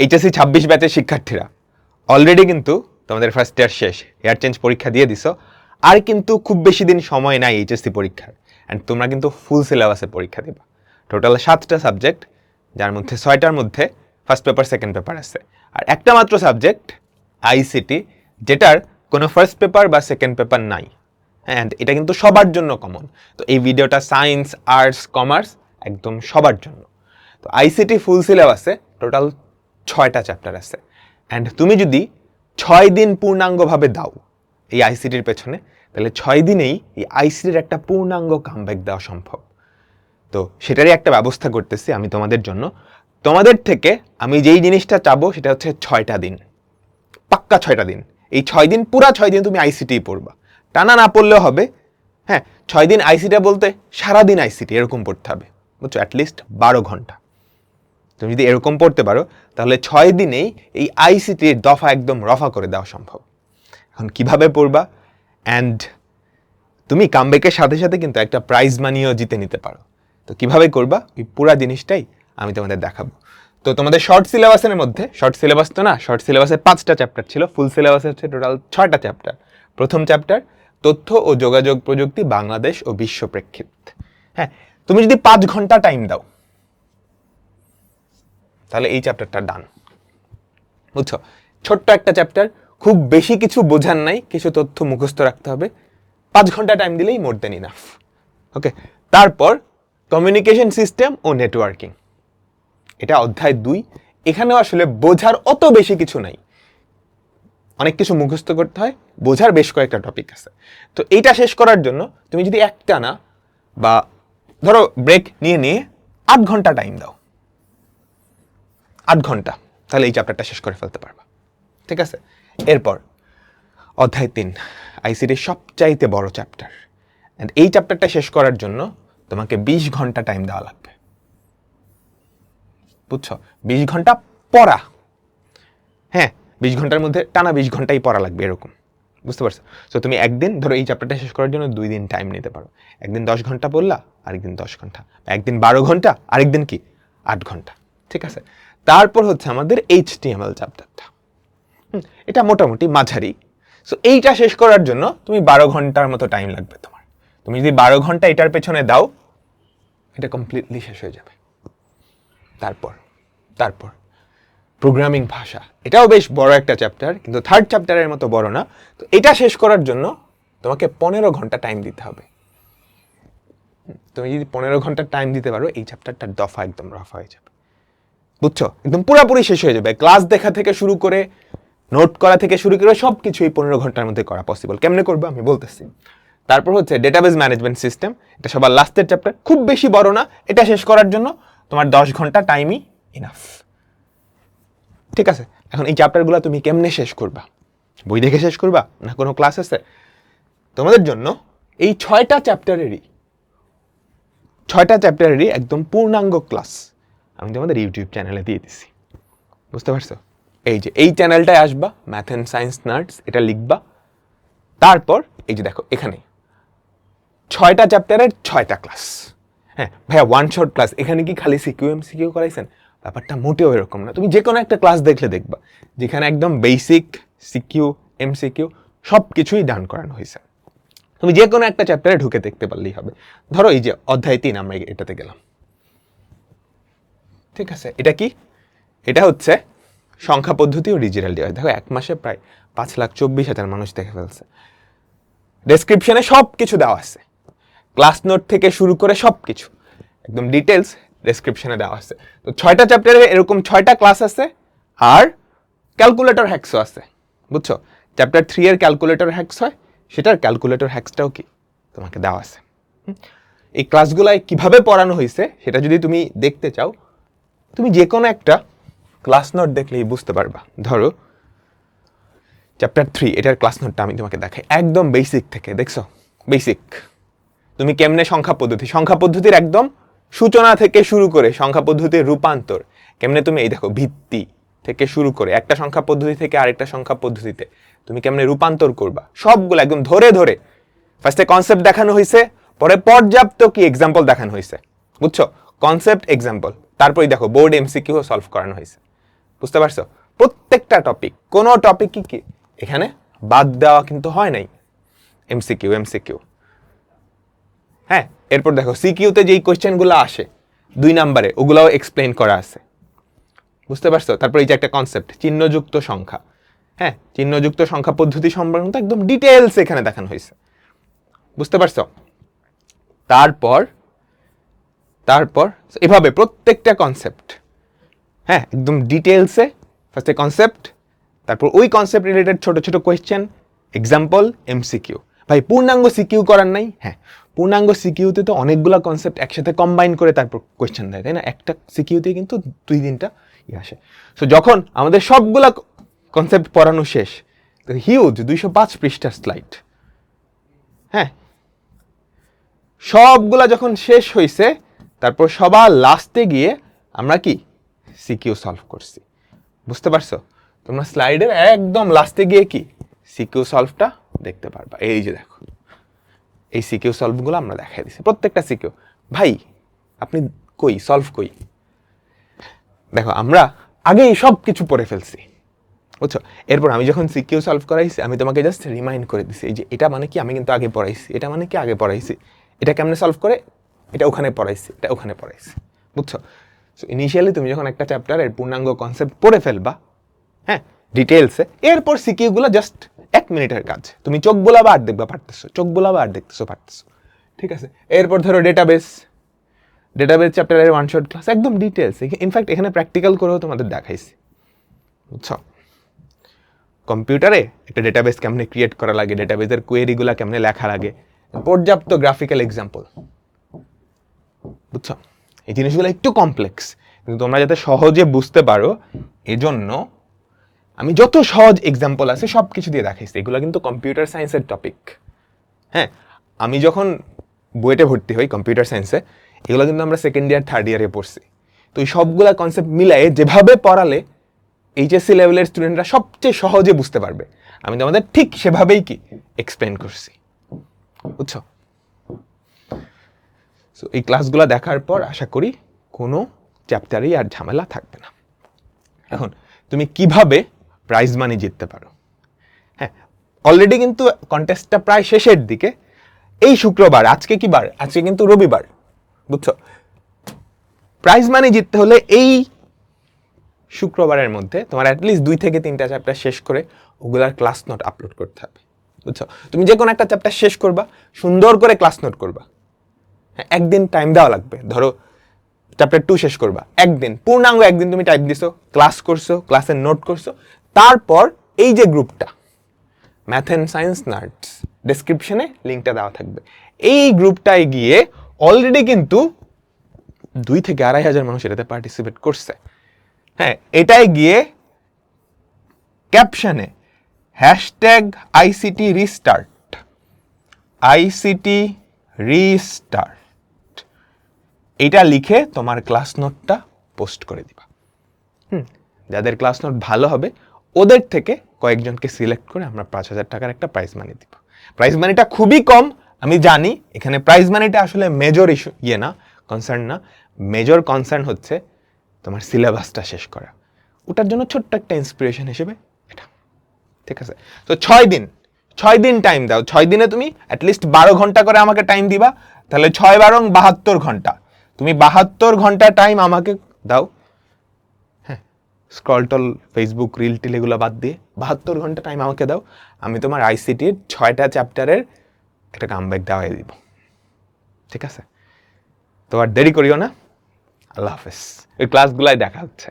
HSC ছাব্বিশ ব্যাচের শিক্ষার্থীরা। অলরেডি কিন্তু তোমাদের ফার্স্ট ইয়ার শেষ এয়ার চেঞ্জ পরীক্ষা দিয়ে দিছো। আর কিন্তু খুব বেশি দিন সময় নাই এইচএসসি পরীক্ষার। অ্যান্ড তোমরা কিন্তু ফুল সিলেবাসে পরীক্ষা দিবা। টোটাল সাতটা সাবজেক্ট যার মধ্যে ছয়টার মধ্যে ফার্স্ট পেপার সেকেন্ড পেপার আছে। আর একটা মাত্র সাবজেক্ট আইসিটি যেটার কোনো ফার্স্ট পেপার বা সেকেন্ড পেপার নাই। অ্যান্ড এটা কিন্তু সবার জন্য কমন তো এই ভিডিওটা সায়েন্স আর্টস কমার্স একদম সবার জন্য। তো আইসিটি ফুল সিলেবাসে টোটাল ছয়টা চ্যাপ্টার আছে। অ্যান্ড তুমি যদি ছয় দিন পূর্ণাঙ্গভাবে দাও এই আইসিটির পেছনে, তাহলে ছয় দিনেই এই আইসিটির একটা পূর্ণাঙ্গ কামব্যাক দেওয়া সম্ভব। তো সেটারই একটা ব্যবস্থা করতেছি আমি তোমাদের জন্য। তোমাদের থেকে আমি যেই জিনিসটা চাবো সেটা হচ্ছে ছয়টা দিন। পাক্কা ছয়টা দিন। এই ছয় দিন, পুরা ছয় দিন তুমি আইসিটি পড়বা। টানা না পড়লেও হবে। হ্যাঁ ছয় দিন আইসিটা বলতে সারাদিন আইসিটি এরকম পড়তে হবে। বুঝছ? অ্যাটলিস্ট বারো ঘণ্টা। তুমি যদি এরকম পড়তে পারো, তাহলে ছয় দিনেই এই আইসিটির দফা একদম রফা করে দেওয়া সম্ভব। এখন কীভাবে পড়বা? অ্যান্ড তুমি কামব্যাকের সাথে সাথে কিন্তু একটা প্রাইজ মানিও জিতে নিতে পারো। তো কীভাবে করবা? ওই পুরা জিনিসটাই আমি তোমাদের দেখাবো। তো তোমাদের শর্ট সিলেবাসের মধ্যে শর্ট সিলেবাস তো না শর্ট সিলেবাসে পাঁচটা চ্যাপ্টার ছিল ফুল সিলেবাসে হচ্ছে টোটাল ছয়টা চ্যাপ্টার প্রথম চ্যাপ্টার তথ্য ও যোগাযোগ প্রযুক্তি, বাংলাদেশ ও বিশ্ব প্রেক্ষিত। হ্যাঁ তুমি যদি পাঁচ ঘণ্টা টাইম দাও তাহলে এই চ্যাপ্টারটা ডান বুঝছ? ছোট্ট একটা চ্যাপ্টার খুব বেশি কিছু বোঝার নাই, কিছু তথ্য মুখস্থ রাখতে হবে। পাঁচ ঘণ্টা টাইম দিলেই মোর দেন ইনাফ ওকে তারপর কমিউনিকেশন সিস্টেম ও নেটওয়ার্কিং এটা অধ্যায় দুই। এখানেও আসলে বোঝার অত বেশি কিছু নাই। অনেক কিছু মুখস্থ করতে হয়, বোঝার বেশ কয়েকটা টপিক আছে। তো এইটা শেষ করার জন্য তুমি যদি একটা না বা ধরো ব্রেক নিয়ে নিয়ে আট ঘণ্টা টাইম দাও। আট ঘণ্টা, তাহলে এই চ্যাপ্টারটা শেষ করে ফেলতে পারবা। ঠিক আছে? এরপর, অধ্যায় তিন আইসিটির সবচাইতে বড় চ্যাপ্টার অ্যান্ড এই চ্যাপ্টারটা শেষ করার জন্য তোমাকে বিশ ঘণ্টা টাইম দেওয়া লাগবে। বুঝছ? বিশ ঘণ্টা পড়া। হ্যাঁ বিশ ঘণ্টার মধ্যে টানা বিশ ঘন্টাই পড়া লাগবে এরকম। বুঝতে পারছ? তো তুমি একদিন ধরো এই চ্যাপ্টারটা শেষ করার জন্য দুই দিন টাইম নিতে পারো। একদিন দশ ঘণ্টা পড়লা, আরেকদিন দশ ঘণ্টা। একদিন বারো ঘণ্টা, আরেকদিন কি? আট ঘণ্টা। ঠিক আছে? তারপর হচ্ছে আমাদের এইচ টিএমএল চ্যাপ্টারটা এটা মোটামুটি মাঝারি। সো এইটা শেষ করার জন্য তুমি বারো ঘণ্টার মতো টাইম লাগবে তোমার। তুমি যদি বারো ঘণ্টা এটার পেছনে দাও, এটা কমপ্লিটলি শেষ হয়ে যাবে। তারপর তারপর। প্রোগ্রামিং ভাষা, এটাও বেশ বড় একটা চ্যাপ্টার কিন্তু থার্ড চ্যাপ্টারের মতো বড় না। তো এটা শেষ করার জন্য তোমাকে পনেরো ঘণ্টা টাইম দিতে হবে। তুমি যদি পনেরো ঘণ্টা টাইম দিতে পারো, এই চ্যাপ্টারটার দফা একদম রফা হয়ে যাবে। বুঝছ? একদম পুরোপুরি শেষ হয়ে যাবে। ক্লাস দেখা থেকে শুরু করে, নোট করা থেকে শুরু করে সব কিছু এই পনেরো ঘণ্টার মধ্যে করা পসিবল কেমনে করব আমি বলতেছি। তারপর হচ্ছে ডেটাবেস ম্যানেজমেন্ট সিস্টেম এটা সবার লাস্টের চ্যাপ্টার খুব বেশি বড় না, এটা শেষ করার জন্য তোমার দশ ঘণ্টা টাইমই ইনাফ ঠিক আছে? এখন এই চ্যাপ্টারগুলো তুমি কেমনে শেষ করবা? বই দেখে শেষ করবা? না কোনো ক্লাস আছে? তোমাদের জন্য এই ছয়টা চ্যাপ্টারেরই ছয়টা চ্যাপ্টারেরই একদম পূর্ণাঙ্গ ক্লাস আমি তোমাদের ইউটিউব চ্যানেলে দিয়ে দিছি। বুঝতে পারছ? এই যে, এই চ্যানেলটায় আসবা ম্যাথ অ্যান্ড সায়েন্স নার্ডস এটা লিখবা। তারপর, এই যে দেখো, এখানে। ছয়টা চ্যাপ্টারের ছয়টা ক্লাস হ্যাঁ ভাইয়া ওয়ান শর্ট ক্লাস এখানে কি খালি সিকিউ এম সিকিউ করাইছেন? ব্যাপারটা মোটেও এরকম না। তুমি যে কোনো একটা ক্লাস দেখলে দেখবা, যেখানে একদম বেসিক সিকিউ এম সিকিউ সব কিছুই ডান করানো হয়েছে তুমি যে কোনো একটা চ্যাপ্টারে ঢুকে দেখতে পারলেই হবে। ধরো, এই যে অধ্যায় তিন, আমরা এটাতে গেলাম। ঠিক আছে, এটা কি? এটা হচ্ছে সংখ্যা পদ্ধতি ও ডিজিটাল ডিভাইস দেখো, এক মাসে প্রায় পাঁচ লাখ চব্বিশ হাজার মানুষ দেখে ফেলছে। ডেসক্রিপশনে সব কিছু দেওয়া আছে। ক্লাস নোট থেকে শুরু করে সব কিছু একদম ডিটেলস ডেসক্রিপশনে দেওয়া আছে। তো ছয়টা চ্যাপ্টারে এরকম ছয়টা ক্লাস আছে আর ক্যালকুলেটর হ্যাক্সও আছে। বুঝছ? চ্যাপ্টার থ্রি এর ক্যালকুলেটর হ্যাক্স হয়, সেটার ক্যালকুলেটর হ্যাক্সটাও কি? তোমাকে দেওয়া আছে? এই ক্লাসগুলায় কীভাবে পড়ানো হয়েছে, সেটা যদি তুমি দেখতে চাও তুমি যে কোনো একটা ক্লাস নোট দেখলেই বুঝতে পারবা। ধরো চ্যাপ্টার থ্রি এটার ক্লাস নোটটা আমি তোমাকে দেখাই। একদম বেসিক থেকে, দেখছ? বেসিক তুমি কেমনে সংখ্যা পদ্ধতি, সংখ্যা পদ্ধতির একদম সূচনা থেকে শুরু করে সংখ্যা পদ্ধতির রূপান্তর, কেমনে তুমি, এই দেখো, ভিত্তি থেকে শুরু করে, একটা সংখ্যা পদ্ধতি থেকে আরেকটা সংখ্যা পদ্ধতিতে তুমি কেমনে রূপান্তর করবা? সবগুলো একদম ধরে ধরে। ফার্স্টে কনসেপ্ট দেখানো হয়েছে পরে পর্যাপ্ত কি এক্সাম্পল দেখানো হয়েছে বুঝছ? কনসেপ্ট এক্সাম্পল তারপরে দেখো বোর্ড এমসিকিউ সলভ করানো হয়েছে। বুঝতে পারছ? প্রত্যেকটা টপিক কোনো টপিক কি কি? এখানে বাদ দেওয়া কিন্তু হয় নাই। এমসিকিউ এমসিকিউ হ্যাঁ এরপর দেখো সিকিউতে যেই কোয়েশ্চেনগুলো আসে, দুই নাম্বারে, ওগুলাও এক্সপ্লেন করা আছে। বুঝতে পারছ? তারপর এই যে একটা কনসেপ্ট চিহ্নযুক্ত সংখ্যা। হ্যাঁ চিহ্নযুক্ত সংখ্যা পদ্ধতি সম্পর্কে একদম ডিটেলস এখানে দেখানো হয়েছে। বুঝতে পারছ? তারপর তারপর, এভাবে প্রত্যেকটা কনসেপ্ট হ্যাঁ একদম ডিটেলসে ফার্স্টে কনসেপ্ট তারপর ওই কনসেপ্ট রিলেটেড ছোটো ছোটো কোয়েশ্চেন এক্সাম্পল এমসিকিউ ভাই, পূর্ণাঙ্গ সিকিউ করার নাই? হ্যাঁ পূর্ণাঙ্গ সিকিউতে তো অনেকগুলো কনসেপ্ট একসাথে কম্বাইন করে তারপর কোয়েশ্চেন দেয়, তাই না? একটা সিকিউতে কিন্তু দুই তিনটা ইয়ে আসে। সো যখন আমাদের সবগুলা কনসেপ্ট পড়ানো শেষ হিউজ দুইশো পাঁচ পৃষ্ঠার স্লাইড হ্যাঁ সবগুলা যখন শেষ হয়েছে তারপর সবার লাস্টে গিয়ে আমরা কি? সিকিউ সলভ করছি। বুঝতে পারছ? তোমরা স্লাইডের একদম লাস্টে গিয়ে কি? সিকিউ সলভটা দেখতে পারবা। এই যে দেখো। এই সিকিউ সলভগুলো আমরা দেখাই দিছি। প্রত্যেকটা সিকিউ ভাই, আপনি কই? সলভ কই? দেখো, আমরা আগেই সব কিছু পড়ে ফেলছি। বুঝছ? এরপর আমি যখন সিকিউ সলভ করাইছি, আমি তোমাকে জাস্ট রিমাইন্ড করে দিছি। এই যে এটা মানে কি? আমি কিন্তু আগে পড়াইছি। এটা মানে কি? আগে পড়াইছি। এটা কেমনে সলভ করে? এটা ওখানে পড়াইছি, এটা ওখানে পড়াইছি, বুঝছ? সো ইনিশিয়ালি তুমি যখন একটা চ্যাপ্টারের পূর্ণাঙ্গ কনসেপ্ট পড়ে ফেলবা হ্যাঁ ডিটেলসে এরপর সিকিউগুলো জাস্ট এক মিনিটের কাজ। তুমি চোখ বোলাবা আর দেখবা, পারতেছো। চোখ বোলাবা আর দেখতেছো, পারতেছো। ঠিক আছে? এরপর ধরো ডেটাবেস ডেটাবেস চ্যাপ্টারের ওয়ান শর্ট ক্লাস একদম ডিটেলস ইনফ্যাক্ট এখানে প্র্যাকটিক্যাল করেও তোমাদের দেখাইছি। বুঝছ? কম্পিউটারে একটা ডেটাবেস কেমনে ক্রিয়েট করা লাগে ডেটাবেসের কোয়েরিগুলো কেমনে লেখা লাগে। পর্যাপ্ত গ্রাফিক্যাল এক্সাম্পল বুঝছ? এই জিনিসগুলো একটু কমপ্লেক্স কিন্তু তোমরা যাতে সহজে বুঝতে পারো, এজন্য আমি যত সহজ এক্সাম্পল আছে সব কিছু দিয়ে দেখাইছি। এগুলো কিন্তু কম্পিউটার সায়েন্সের টপিক হ্যাঁ আমি যখন বইটা ভর্তি হই কম্পিউটার সায়েন্সে এগুলো কিন্তু আমরা সেকেন্ড ইয়ার থার্ড ইয়ারে পড়ছি। তো এই সবগুলা কনসেপ্ট মিলাই যেভাবে পড়ালে এইচএসসি লেভেলের স্টুডেন্টরা সবচেয়ে সহজে বুঝতে পারবে। আমি তোমাদের ঠিক সেভাবেই কি এক্সপ্লেন করছি। বুঝছ? সো এই ক্লাসগুলো দেখার পর আশা করি কোনো চ্যাপ্টারেই আর ঝামেলা থাকবে না। এখন, তুমি কীভাবে প্রাইজ মানি জিততে পারো? হ্যাঁ অলরেডি কিন্তু কন্টেস্টটা প্রায় শেষের দিকে। এই শুক্রবার, আজকে কি বার? আজকে কিন্তু রবিবার, বুঝছ? প্রাইজ মানি জিততে হলে এই শুক্রবারের মধ্যে তোমার অ্যাটলিস্ট দুই থেকে তিনটা চ্যাপ্টার শেষ করে ওগুলার ক্লাস নোট আপলোড করতে হবে, বুঝছ? তুমি যে কোনো একটা চ্যাপ্টার শেষ করবা, সুন্দর করে ক্লাস নোট করবা। হ্যাঁ একদিন টাইম দেওয়া লাগবে। ধরো চ্যাপ্টার টু শেষ করবা। একদিন, পূর্ণাঙ্গ একদিন তুমি টাইপ দিছো ক্লাস করছ ক্লাসের নোট করছ। তারপর এই যে গ্রুপটা ম্যাথ অ্যান্ড সায়েন্স নার্টস ডেসক্রিপশনে লিঙ্কটা দেওয়া থাকবে। এই গ্রুপটায় গিয়ে অলরেডি কিন্তু দুই থেকে আড়াই হাজার মানুষ এটাতে পার্টিসিপেট করছে। হ্যাঁ এটাই গিয়ে ক্যাপশনে hashtag ICT restart ICT restart এটা লিখে তোমার ক্লাস নোটটা পোস্ট করে দিবা। হুম। যাদের ক্লাস নোট ভালো হবে ওদের থেকে কয়েকজনকে সিলেক্ট করে আমরা পাঁচ হাজার টাকার একটা প্রাইজ মানি দিব। প্রাইজ মানিটা খুবই কম আমি জানি এখানে প্রাইজ মানিটা আসলে মেজর ইস্যু ইয়ে না কনসার্ন না। মেজর কনসার্ন হচ্ছে তোমার সিলেবাসটা শেষ করা। ওটার জন্য ছোট্ট একটা ইন্সপিরেশন হিসেবে এটা। ঠিক আছে? তো ছয় দিন ছয় দিন টাইম দাও। ছয় দিনে তুমি অ্যাটলিস্ট বারো ঘণ্টা করে আমাকে টাইম দিবা। তাহলে ছয় বারং বাহাত্তর ঘণ্টা। তুমি বাহাত্তর ঘণ্টা টাইম আমাকে দাও। হ্যাঁ স্ক্রলটল ফেসবুক রিল টিল এগুলো বাদ দিয়ে বাহাত্তর ঘণ্টা টাইম আমাকে দাও। আমি তোমার আইসিটির ছয়টা চ্যাপ্টারের একটা কাম কামব্যাক দেওয়াই দিব। ঠিক আছে? তোমার দেরি করিও না। আল্লাহ হাফেজ। ওই ক্লাসগুলাই দেখা হচ্ছে।